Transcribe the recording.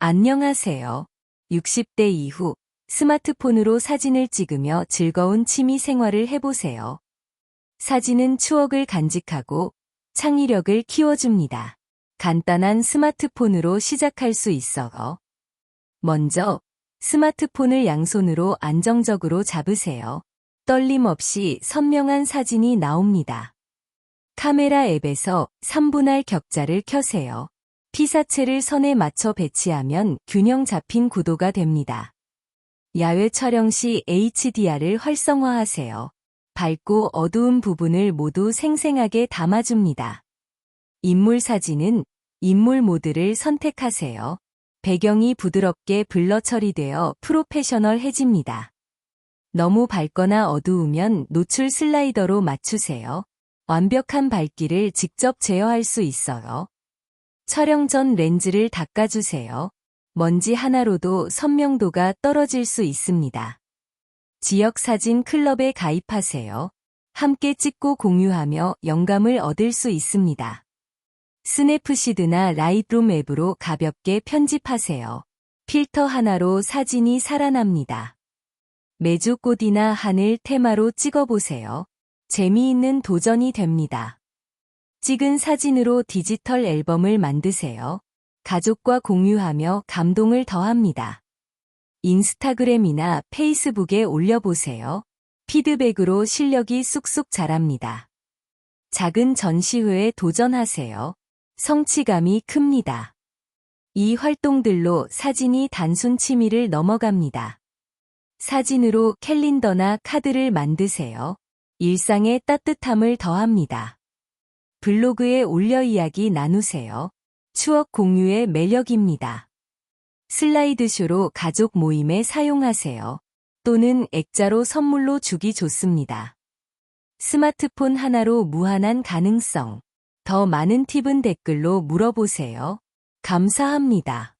안녕하세요. 60대 이후 스마트폰으로 사진을 찍으며 즐거운 취미 생활을 해보세요. 사진은 추억을 간직하고 창의력을 키워줍니다. 간단한 스마트폰으로 시작할 수 있어. 먼저 스마트폰을 양손으로 안정적으로 잡으세요. 떨림 없이 선명한 사진이 나옵니다. 카메라 앱에서 3분할 격자를 켜세요. 피사체를 선에 맞춰 배치하면 균형 잡힌 구도가 됩니다. 야외 촬영 시 HDR을 활성화하세요. 밝고 어두운 부분을 모두 생생하게 담아줍니다. 인물 사진은 인물 모드를 선택하세요. 배경이 부드럽게 블러 처리되어 프로페셔널해집니다. 너무 밝거나 어두우면 노출 슬라이더로 맞추세요. 완벽한 밝기를 직접 제어할 수 있어요. 촬영 전 렌즈를 닦아주세요. 먼지 하나로도 선명도가 떨어질 수 있습니다. 지역 사진 클럽에 가입하세요. 함께 찍고 공유하며 영감을 얻을 수 있습니다. 스냅시드나 라이트룸 앱으로 가볍게 편집하세요. 필터 하나로 사진이 살아납니다. 매주 꽃이나 하늘 테마로 찍어보세요. 재미있는 도전이 됩니다. 찍은 사진으로 디지털 앨범을 만드세요. 가족과 공유하며 감동을 더합니다. 인스타그램이나 페이스북에 올려보세요. 피드백으로 실력이 쑥쑥 자랍니다. 작은 전시회에 도전하세요. 성취감이 큽니다. 이 활동들로 사진이 단순 취미를 넘어갑니다. 사진으로 캘린더나 카드를 만드세요. 일상의 따뜻함을 더합니다. 블로그에 올려 이야기 나누세요. 추억 공유의 매력입니다. 슬라이드쇼로 가족 모임에 사용하세요. 또는 액자로 선물로 주기 좋습니다. 스마트폰 하나로 무한한 가능성. 더 많은 팁은 댓글로 물어보세요. 감사합니다.